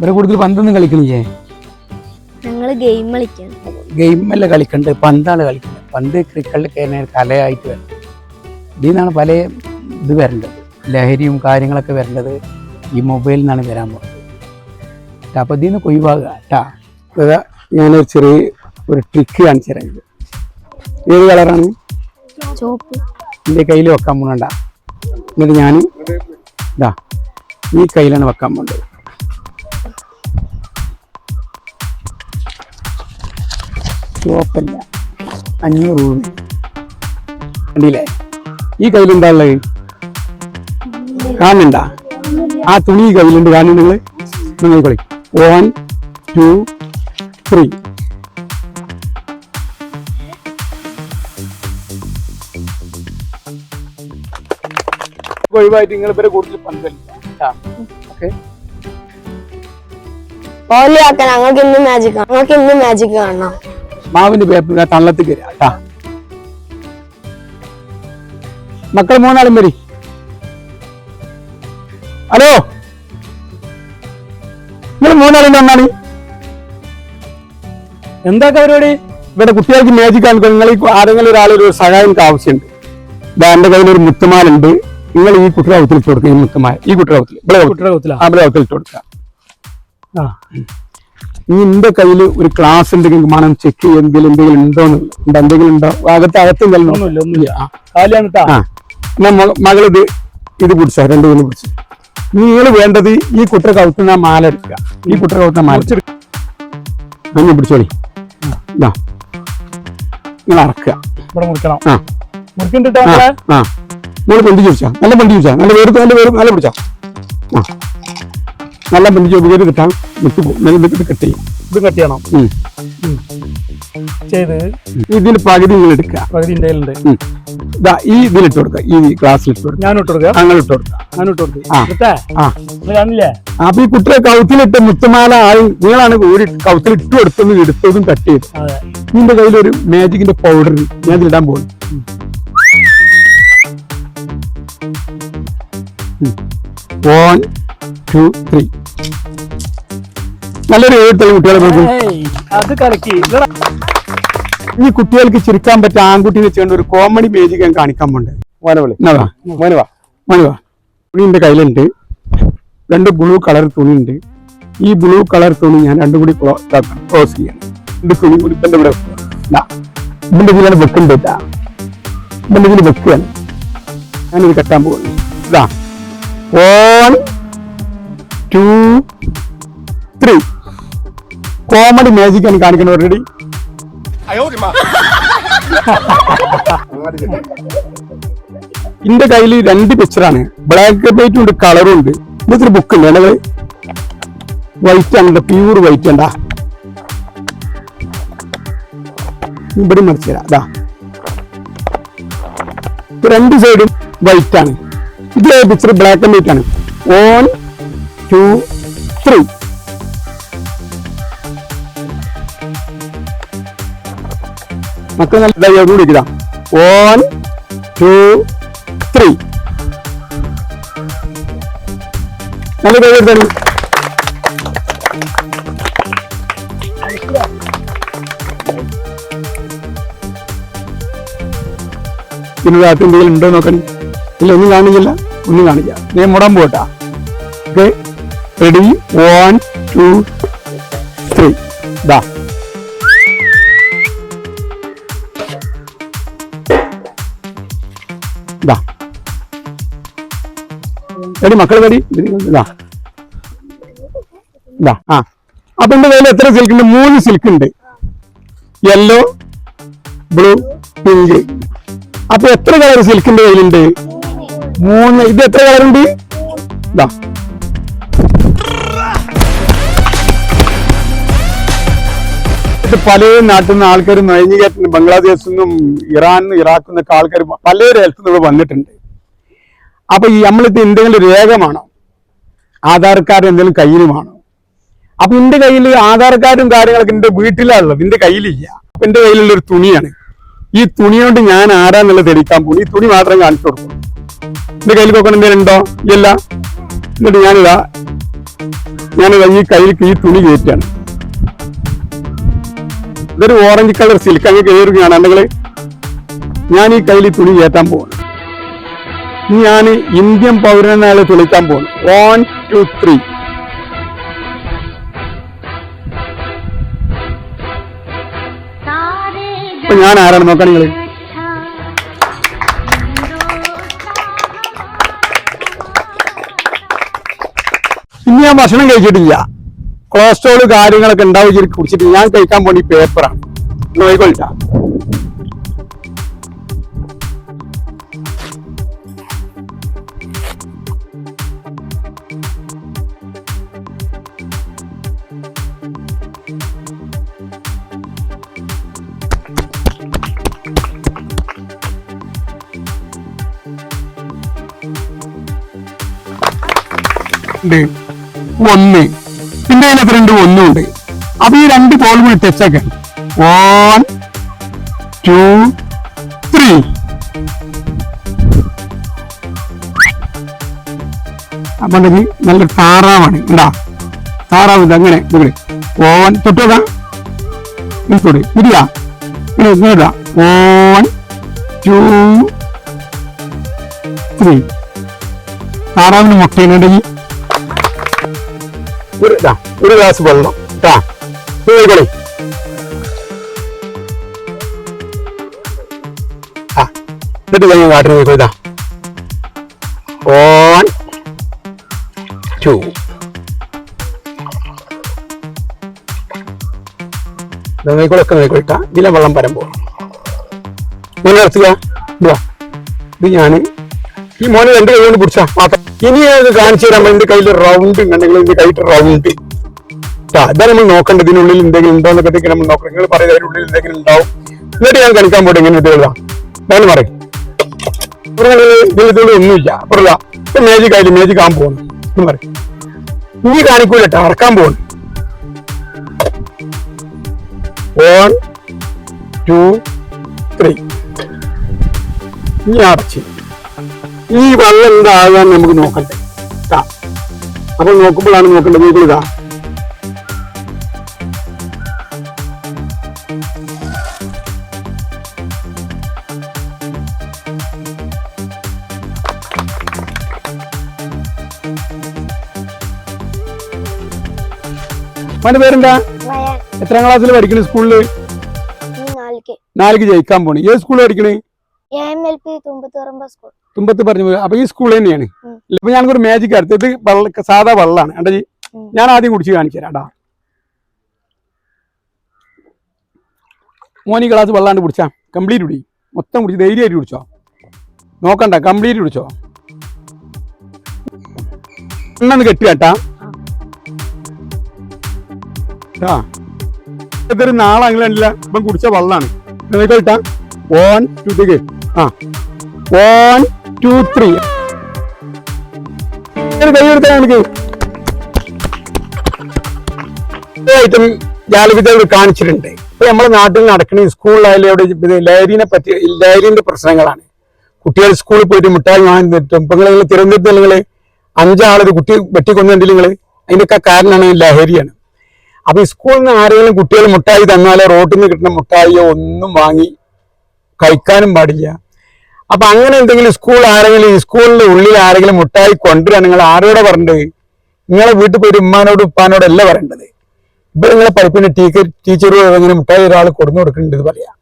ഇവിടെ കൂടുതൽ പന്തൊന്നും കളിക്കണില്ലേ? ഞങ്ങൾ ഗെയിം കളിക്കാൻ ഗെയിമല്ല കളിക്കണ്ട് പന്താണ് കളിക്കുന്നത് പന്ത് ക്രിക്കറ്റിൽ കലയായിട്ട് വരണം. ഇതിൽ നിന്നാണ് പല ഇത് വരേണ്ടത്. ലഹരിയും കാര്യങ്ങളൊക്കെ വരേണ്ടത് ഈ മൊബൈലിൽ നിന്നാണ് വരാൻ പോകുന്നത് അപ്പോൾ ഇതിൽ നിന്ന് ഒഴിവാകുക ഇതാ ഞാനൊരു ചെറിയ ഒരു ട്രിക്ക് കാണിച്ചു തരാം. ഏത് കളറാണ് ചോപ്പ് എന്റെ കയ്യിൽ വെക്കാൻ പോകണ്ട എന്നിട്ട് ഞാൻ ഇതാ ഈ കയ്യിലാണ് വെക്കാൻ പോകേണ്ടത് ചുവപ്പല്ല അഞ്ഞൂറ് രൂപ. കണ്ടില്ലേ? ഈ കയ്യിൽ എന്താ ഉള്ളത്? കാണണ്ട ആ തുണി ഈ കയ്യിലുണ്ട്. കാണും നിങ്ങൾ നിങ്ങൾ കളി വൺ ടു ത്രീ ഒഴിവായിട്ട് നിങ്ങൾ ഇവരെ കൂടുതൽ പന്തലില്ല ഓക്കെ. ഞങ്ങൾക്ക് ഇന്ന് മാജിക് ഞങ്ങൾക്ക് ഇന്ന് മാജിക് കാണണം. മാവിന്റെ പേപ്പർ തള്ളത്തിൽ കയറി കേട്ടാ മക്കൾ മൂന്നാളും വരി. ഹലോ? നിങ്ങൾ മൂന്നാളും വന്നാണ് എന്താ പരിപാടി? ഇവിടെ കുട്ടികൾക്ക് മാജിക് കാണിക്കും നിങ്ങൾ ഈ ആരെങ്കിലും ഒരാളൊരു ഒരു സഹായം എനിക്ക് ആവശ്യമുണ്ട്. എന്റെ കയ്യിൽ ഒരു മുത്തുമാലുണ്ട്. നിങ്ങൾ ഈ കുട്ടിയുടെ അവത്തിൽ ഇട്ട് കൊടുക്കുക ഈ മുത്തുമാല. ഈ കുട്ടിയുടെ അവത്തിൽ ഇവിടെ കുട്ടിയുടെ ആ അവത്തിൽ ഇട്ട് കൊടുക്കുക. ആ. ഇനി എന്റെ കയ്യിൽ ഒരു ക്ലാസ് ഉണ്ടെങ്കിൽ മണം ചെക്ക് ചെയ്ത് എന്തെങ്കിലും എന്തെങ്കിലും ഉണ്ടോ എന്തെങ്കിലും ഉണ്ടോ? അകത്ത് അകത്ത് മകളിത് ഇത് പിടിച്ചോ രണ്ട് മൂന്ന് പിടിച്ചു. നിങ്ങൾ വേണ്ടത് ഈ കുട്ടര കവുത്തുന്ന മാല എടുക്കുക. ഈ കുട്ടര കവുത്തുന്ന മാല അങ്ങനെ പിടിച്ചോളി. നിങ്ങൾ അറക്കുക. നിങ്ങൾ ബന്ധി ചോദിച്ചാ നല്ല പണ്ടി ചോദിച്ചാ. നല്ല വേറെ നല്ല വേർക്ക് നല്ല പിടിച്ചാ. ആ. നല്ല പണ്ടി ചോദിക്കാൻ കിട്ടാം വിട്ടു നല്ല ഇത് കട്ട് ചെയ്യും. ഇത് കട്ട് ചെയ്യണം. ഉം. ചെയ്ത് ഇതിന് പകുതി നിങ്ങൾ എടുക്കുക. പകുതി ഇന്ത്യയിലുണ്ട് ഈ ഇതിലിട്ട് കൊടുക്കുക. ഈ ക്ലാസ്സിൽ ഇട്ട് കൊടുക്കുക. ഞാൻ ഇട്ട് കൊടുക്കുക. അങ്ങനെ ഇട്ട് കൊടുക്കുക ഞാൻ ഇട്ട്. ഇട്ടേ കാണില്ലേ? അപ്പൊ ഈ കുട്ടിയെ കൗത്തിലിട്ട് മുത്തുമാല ആയി നിങ്ങളാണ് ഒരു കൗത്തിൽ ഇട്ട് കൊടുത്തതും എടുത്തതും കട്ട് ചെയ്തു. നിന്റെ കയ്യിൽ ഒരു മാജിക്കിന്റെ പൗഡർ ഞാൻ ഇടാൻ പോകുന്നു വൺ ടു ത്രീ നല്ലൊരു എഴുത്തുള്ള കുട്ടികളെ അത് കളിക്കി. ഈ കുട്ടികൾക്ക് ചിരിക്കാൻ പറ്റിയ ആൺകുട്ടിനെ ചെയ്യേണ്ട ഒരു കോമഡി മേജിക് ഞാൻ കാണിക്കാൻ പോണ്ട്. മനുവാ തുണി എന്റെ കയ്യിലുണ്ട്. രണ്ട് ബ്ലൂ കളർ തുണി ഉണ്ട് ഈ ബ്ലൂ കളർ തുണി ഞാൻ രണ്ടും കൂടി ക്ലോസ് ചെയ്യണം രണ്ട് തുണി കൂടി ഇപ്പൊ ഇവിടെ ഇതിന്റെ ഇതിലാണ് വെക്കുന്നുണ്ട് കേട്ടാ ഇതിന്റെ ഇതിൽ വെക്കുകയാണ്. ഞാനിത് കെട്ടാൻ പോകുന്നു ഇതാ. One two three comedy magic ആണ് കാണിക്കുന്നത് ഓൾറെഡി എന്റെ കയ്യിൽ രണ്ട് പിക്ചറാണ് ബ്ലാക്ക് ആൻഡ് വൈറ്റും ഉണ്ട് കളറും ഉണ്ട്. ഇതൊരു ബുക്ക് ഉണ്ട് ഞങ്ങൾ വൈറ്റ് ആണ് പ്യൂർ വൈറ്റ് ഉണ്ടാ ഇവിടെ മറിച്ചു അതാ രണ്ട് സൈഡും വൈറ്റ് ആണ്. ഇത് പിക്ചർ ബ്ലാക്ക് ആൻഡ് വൈറ്റ് ആണ്. വൺ ടു ത്രീ മക്കൾ നല്ല കൂടി ഇതാ വൺ ടു ത്രീ നല്ല കൈ എടുത്താണ് പിന്നെ രാത്രി എന്തെങ്കിലും ഉണ്ടോ നോക്കണേ ഇല്ല ഒന്നും കാണിക്കില്ല. ഒന്നും കാണില്ല ഞാൻ മുടം പോട്ടാ okay ready one two three ദാ. മക്കൾ ആ. അപ്പൊ എന്റെ കയ്യിൽ എത്ര സിൽക്ക് ഉണ്ട്? മൂന്ന് സിൽക്ക് ഉണ്ട്. യെല്ലോ ബ്ലൂ പിങ്ക് അപ്പൊ എത്ര കളർ സിൽക്കിന്റെ കയ്യിലുണ്ട്? മൂന്ന്. ഇത് എത്ര കളർ ഉണ്ട്? ഇതാ. ഇത് പല നാട്ടിൽ നിന്ന് ആൾക്കാർ നുഴഞ്ഞു ബംഗ്ലാദേശിൽ നിന്നും ഇറാനിൽ നിന്നും ഇറാഖിൽ നിന്നൊക്കെ ആൾക്കാർ പല സ്ഥലത്തു നിന്ന് വന്നിട്ടുണ്ട്. അപ്പൊ ഈ നമ്മളിത് എന്തെങ്കിലും രേഖമാണോ ആധാർ കാർഡ് എന്തെങ്കിലും കയ്യിലുമാണോ അപ്പൊ എന്റെ കയ്യിൽ ആധാർ കാർഡും കാര്യങ്ങളൊക്കെ എന്റെ വീട്ടിലാണുള്ളത് എന്റെ കയ്യിലില്ല. അപ്പൊ എന്റെ കയ്യിലുള്ള ഒരു തുണിയാണ്. ഈ തുണി കൊണ്ട് ഞാൻ ആരാന്നുള്ളത് തെളിയിക്കാൻ പോകും ഈ തുണി മാത്രം കാണിച്ചു കൊടുക്കും എന്റെ കയ്യിൽ നോക്കണം എന്തെങ്കിലും ഉണ്ടോ? ഇല്ല. എന്നിട്ട് ഞാനിതാ ഞാനിതാ ഈ കയ്യിൽ ഈ തുണി കയറ്റാണ് ഇതൊരു ഓറഞ്ച് കളർ സിൽക്ക് അങ്ങ് കയറുകയാണ്. നിങ്ങൾ ഞാൻ ഈ കയ്യിൽ തുണി കയറ്റാൻ പോകുന്നു ഞാൻ ഇന്ത്യൻ പൗരനാളെ തുളിക്കാൻ പോകുന്നു വൺ ടു ത്രീ അപ്പൊ ഞാൻ ആരാണ് നോക്കാൻ നിങ്ങൾ? ഇനി ഞാൻ ഭക്ഷണം കഴിച്ചിട്ടില്ല. കൊളസ്ട്രോൾ കാര്യങ്ങളൊക്കെ ഉണ്ടാവും കുടിച്ചിട്ട്. ഞാൻ കഴിക്കാൻ പോണി പേപ്പറാണ് നോയിക്കൊള്ളിച്ച ഉണ്ട്. ഒന്ന്. പിന്നെ അതിനകത്ത് രണ്ട് ഒന്നും ഉണ്ട്. അപ്പൊ ഈ രണ്ട് കൂടി ടച്ച് ആക്കാൻ വൺ ടു ത്രീ അപ്പൊ നല്ല താറാവാണ്. ഉണ്ടാ താറാവ് ഇത് അങ്ങനെ ഇവിടെ. ഓൺ തൊട്ടോടാ ഇരിയ ഇരിയാ ഇങ്ങനെ ഇങ്ങോട്ടാ വൺ ടു ത്രീ താറാവിന് മുട്ടയുണ്ടെങ്കിൽ ഒരു ഒരു ഗ്ലാസ് വെള്ളം. കേട്ടാ പോയിക്കോളി ആ എന്നിട്ട് കഴിഞ്ഞ കാട്ടിൽ നോക്കോ ഇതാ ഓൺ ടു നോക്കിക്കോളൊക്കെ നോക്കിക്കോട്ടാ ഇതിലെ വെള്ളം പരമ്പോ നിങ്ങൾ നിർത്തുക. ഇത് ഞാൻ ഈ മോനെ എന്റെ കൈ കൊണ്ട് പിടിച്ചാ മാത്രം. ഇനി അത് കാണിച്ചു തരാൻ എന്റെ കയ്യിൽ റൗണ്ട് ഉണ്ടെങ്കിൽ എന്റെ കയ്യിൽ റൗണ്ട് ഇതാ നമ്മൾ നോക്കേണ്ടത്. ഇതിനുള്ളിൽ എന്തെങ്കിലും ഉണ്ടോ എന്നൊക്കെ നമ്മൾ നോക്കണം. നിങ്ങൾ പറയുന്നത് അതിനുള്ളിൽ എന്തെങ്കിലും ഉണ്ടാവും. എന്നിട്ട് ഞാൻ കളിക്കാൻ പോട്ടെ. ഇങ്ങനെ ഇത് എഴുതാം. പറയും ഇതിൽ ഇതിലൂടെ ഒന്നുമില്ല. അപ്പുറല്ല മേജിക് ആയില്ല? മേജിക് ആകാൻ പോകുന്നു. പറയും ഇനി കാണിക്കൂല അടക്കാൻ പോകുന്നു. വൺ ടു ത്രീ ഇനി അടച്ച് ഈ വെള്ളം എന്താകാൻ നമുക്ക് നോക്കണ്ടേ. അപ്പൊ നോക്കുമ്പോഴാണ് നോക്കേണ്ടത് നിങ്ങൾ ഇതാ. അവന്റെ പേരെന്താ? എത്രാം ക്ലാസ്സിൽ പഠിക്കണേ സ്കൂളിൽ? നാലേക്ക്. ജയിക്കാൻ പോണേ. ഏത് സ്കൂളിൽ പഠിക്കണേ? തുമ്പത്ത് പറഞ്ഞു. അപ്പൊ ഈ സ്കൂൾ തന്നെയാണ്. ഇപ്പൊ ഞാൻ ഒരു മാജിക് അടുത്ത് ഇത് വെള്ള സാധാ വെള്ളമാണ് കണ്ടാ ജി ഞാൻ ആദ്യം കുടിച്ച് കാണിച്ചു തരാം മോനി ഗ്ലാസ് വെള്ളാണ്ട് കുടിച്ചാ കംപ്ലീറ്റ് കുടി. മൊത്തം കുടിച്ച് ധൈര്യമായിട്ട് കുടിച്ചോ. നോക്കണ്ട കംപ്ലീറ്റ് കുടിച്ചോ. എണ്ണന്ന് കെട്ടി കേട്ടാ. ഇതൊരു നാളെ അങ്ങനെ ഇപ്പം കുടിച്ച വെള്ളാണ്. കേട്ടാ വൺ ടു ത്രീ ആ. വൺ ടു ത്രീ കൈ കൊടുത്താൽ ഐറ്റം ജാലവിദ്യകൾ കാണിച്ചിട്ടുണ്ട്. ഇപ്പൊ നമ്മുടെ നാട്ടിൽ നടക്കുന്ന സ്കൂളിലായാലും ഇത് ലഹരിനെ പറ്റി ലഹരിന്റെ പ്രശ്നങ്ങളാണ്. കുട്ടികൾ സ്കൂളിൽ പോയിട്ട് മിഠായി വാങ്ങിട്ടും ഇപ്പൊ നിങ്ങൾ തിരുവനന്തപുരത്ത് നിങ്ങൾ അഞ്ചാളത് കുട്ടി വെട്ടിക്കൊന്നിട്ടുണ്ടെങ്കിൽ നിങ്ങൾ അതിന്റെയൊക്കെ കാരണമാണ് ലഹരിയാണ്. അപ്പൊ ഈ സ്കൂളിൽ നിന്ന് ആരെങ്കിലും കുട്ടികൾ മുട്ടായി തന്നാലോ റോഡിൽ നിന്ന് കിട്ടുന്ന മുട്ടായിയോ ഒന്നും വാങ്ങി കഴിക്കാനും പാടില്ല. അപ്പൊ അങ്ങനെ എന്തെങ്കിലും സ്കൂൾ ആരെങ്കിലും സ്കൂളിന്റെ ഉള്ളിൽ ആരെങ്കിലും മുട്ടായി കൊണ്ടുവരാൻ നിങ്ങൾ ആരോടെ പറഞ്ഞത് നിങ്ങളെ വീട്ടിൽ പോയി ഉമ്മാനോട് ഉപ്പാനോട് അല്ല പറയേണ്ടത്. ഇപ്പൊ നിങ്ങളെ പഠിപ്പിന് ടീച്ചർ ടീച്ചർ ഇങ്ങനെ മുട്ടായി ഒരാൾ കൊടുന്നു കൊടുക്കുന്നുണ്ട് പറയാം.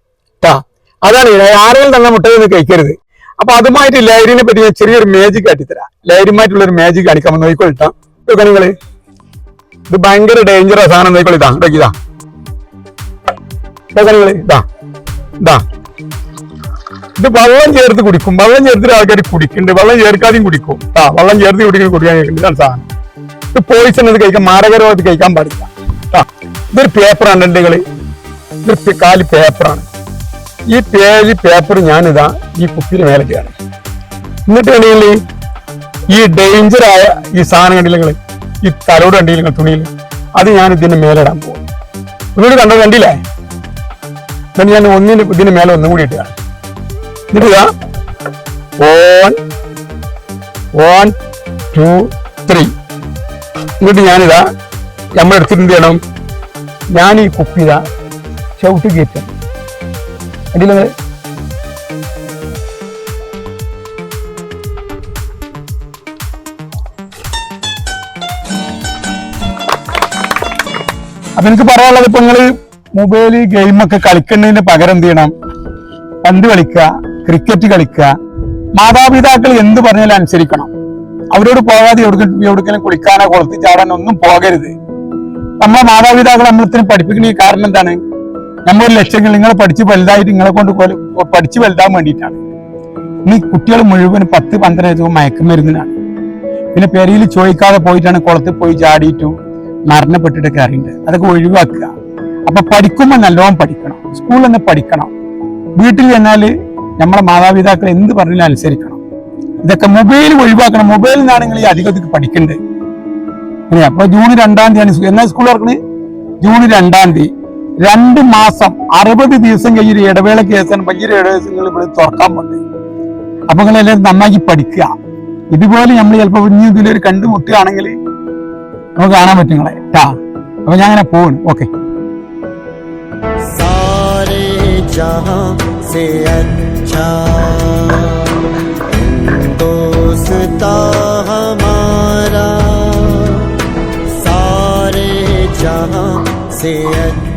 ട്ടാ. അതാണ്. ആരെങ്കിലും തന്ന മുട്ടായി ഒന്ന് കഴിക്കരുത്. അപ്പൊ അതുമായിട്ട് ലൈരിനെ പറ്റി ഞാൻ ചെറിയൊരു മാജിക് കാട്ടിത്തരാം ലഹരിയുമായിട്ടുള്ള ഒരു മാജിക് കാണിക്കാൻ നോക്കിക്കൊള്ളിട്ടാ ഇതൊക്കെ നിങ്ങൾ. ഇത് ഭയങ്കര ഡേഞ്ചറസ് ആണ് നോക്കിക്കൊള്ളിതാ ഇതൊക്കെ ഇതാ നിങ്ങൾ. ഇതാ ഇതാ. ഇത് വെള്ളം ചേർത്ത് കുടിക്കും. വെള്ളം ചേർത്തിട്ട് ആൾക്കാർ കുടിക്കുന്നുണ്ട്. വെള്ളം ചേർക്കാതെയും കുടിക്കും. ആ വെള്ളം ചേർത്ത് കുടിക്കുന്ന കുടിക്കാൻ കേൾക്കുന്നുണ്ട് സാധനം. ഇത് പോയിസൺ അത് കഴിക്കാൻ മാരകരമായിട്ട് കഴിക്കാൻ പാടില്ല. ആ ഇതൊരു പേപ്പറാണ് എന്റെ കളി ഇതൊരു കാലി പേപ്പറാണ് ഈ പേലി പേപ്പർ ഞാനിതാ ഈ കുപ്പിയിൽ മേലെ ചെയ്യാണ് എന്നിട്ട് കണ്ടില്ലേ ഈ ഡേഞ്ചറായ ഈ സാധനം കണ്ടില്ല നിങ്ങൾ ഈ തലോട് കണ്ടില്ല നിങ്ങൾ തുണിയിൽ അത് ഞാൻ ഇതിന് മേലെ ഇടാൻ പോകും നിങ്ങൾ കണ്ടത് കണ്ടില്ലേ? ഞാൻ ഒന്നിന് ഇതിന് മേലെ ഒന്നും കൂടി ഇട്ടാണ് എന്നിട്ട് ഞാനിതാ നമ്മൾ എന്ത് ചെയ്യണം? ഞാൻ ഈ കുപ്പി ഇതാ ചവിട്ടി കയറ്റും അതിൽ അപ്പൊ എനിക്ക് പറയാനുള്ളത് ഇപ്പൊ നിങ്ങൾ മൊബൈൽ ഗെയിമൊക്കെ കളിക്കുന്നതിന് പകരം എന്ത് ചെയ്യണം? പന്ത് കളിക്കുക. ക്രിക്കറ്റ് കളിക്കുക മാതാപിതാക്കൾ എന്ത് പറഞ്ഞാലും അനുസരിക്കണം. അവരോട് പോകാതെ എവിടെ എവിടെക്കെങ്കിലും കുളിക്കാനോ കുളത്തിൽ ചാടാനോ ഒന്നും പോകരുത്. നമ്മളെ മാതാപിതാക്കൾ നമ്മളിത്തിന് പഠിപ്പിക്കുന്ന കാരണം എന്താണ്? നമ്മളൊരു ലക്ഷ്യങ്ങൾ നിങ്ങൾ പഠിച്ച് വലുതായിട്ട് നിങ്ങളെ കൊണ്ട് പഠിച്ച് വലുതാൻ വേണ്ടിയിട്ടാണ്. ഇനി കുട്ടികൾ മുഴുവൻ പത്ത് പന്ത്രണ്ട് മയക്കുമരുന്നിനാണ്. പിന്നെ പെരയിൽ ചോദിക്കാതെ പോയിട്ടാണ് കുളത്തിൽ പോയി ചാടിയിട്ടും മരണപ്പെട്ടിട്ടൊക്കെ അറിയുന്നത്. അതൊക്കെ ഒഴിവാക്കുക. അപ്പൊ പഠിക്കുമ്പോൾ നല്ലോണം പഠിക്കണം. സ്കൂളിൽ നിന്ന് പഠിക്കണം. വീട്ടിൽ ചെന്നാൽ നമ്മളെ മാതാപിതാക്കൾ എന്ത് പറഞ്ഞാലും അനുസരിക്കണം. ഇതൊക്കെ മൊബൈൽ ഒഴിവാക്കണം. മൊബൈലിൽ നിന്നാണ് നിങ്ങൾ ഈ അധികത്തേക്ക് പഠിക്കേണ്ടത്. അപ്പൊ ജൂൺ രണ്ടാം തീയതി എന്നാ സ്കൂൾ തുറക്കണേ? ജൂൺ രണ്ടാം തീയതി. രണ്ട് മാസം അറുപത് ദിവസം കഴിഞ്ഞൊരു ഇടവേള കേസാണ് വലിയൊരു ഇടവേള നിങ്ങൾ ഇവിടെ തുറക്കാൻ പോകുന്നത് അപ്പൊ നിങ്ങൾ എല്ലാവരും നന്നാക്കി പഠിക്കുക. ഇതുപോലെ നമ്മൾ ചിലപ്പോൾ ഇനി ഇതിലൊരു കണ്ടുമുട്ടുകയാണെങ്കിൽ നമുക്ക് കാണാൻ പറ്റും നിങ്ങളെ. ടാ അപ്പൊ ഞാൻ അങ്ങനെ പോകും ഓക്കെ. दुनिया हमारा सारे जहाँ से अच्छा